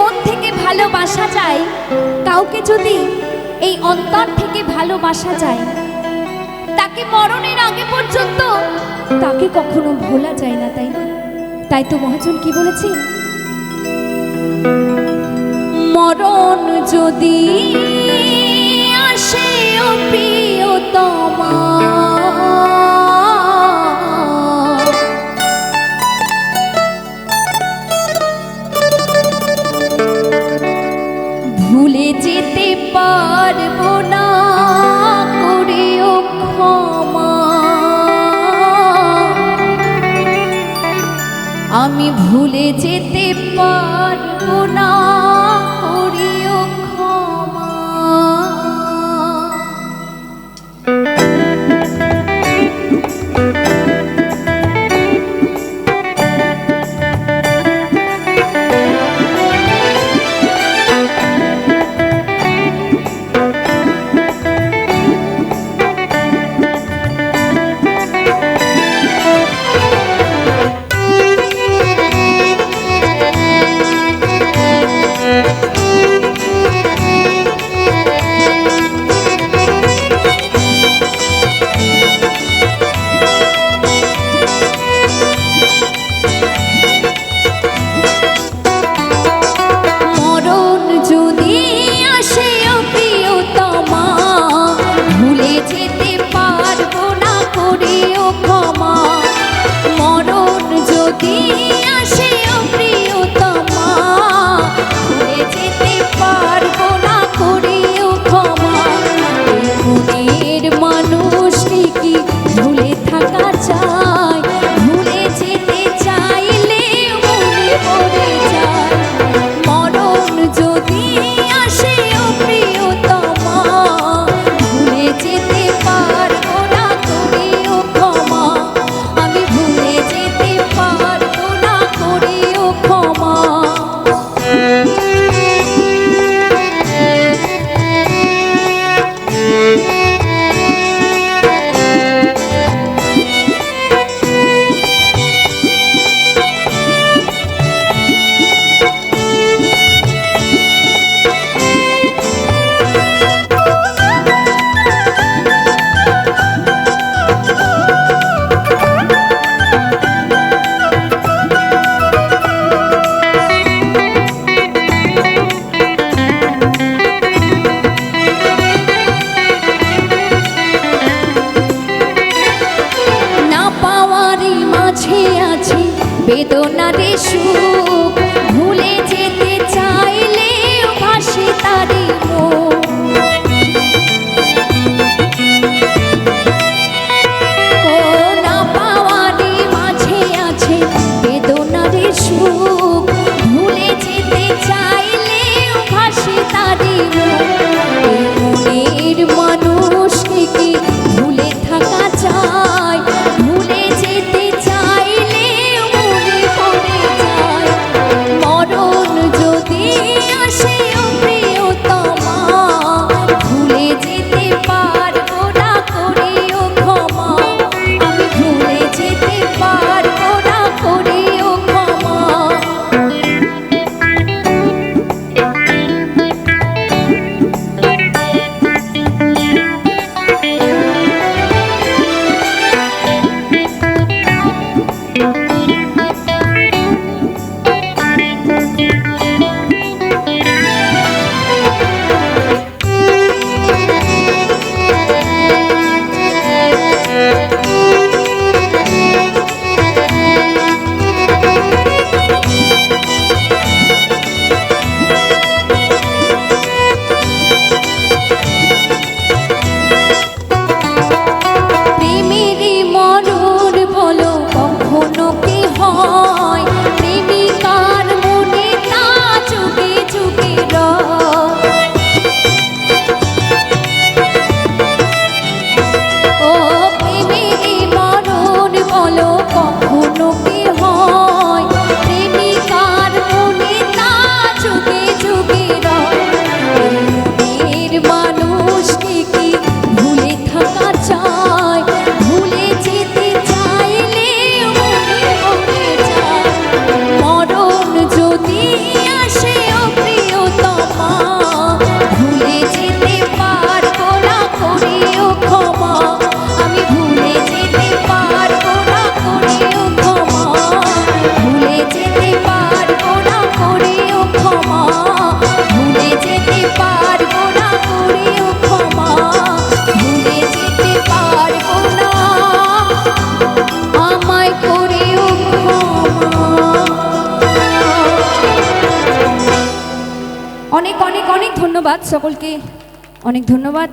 মন থেকে ভালোবাসা যায়, কাউকে যদি এই অন্তর থেকে ভালোবাসা যায়, তাকে মরণের আগে পর্যন্ত তাকে কখনো ভোলা যায় না, তাই তাই তো মহাজন কি বলেছে? মরণ যদি আসে অপি পারব না করিও ক্ষমা। আমি ভুলে যেতে পারব না করিও বেদনা দেশ ভুলে যেতে চাইলে অনেক ধন্যবাদ সকলকে অনেক ধন্যবাদ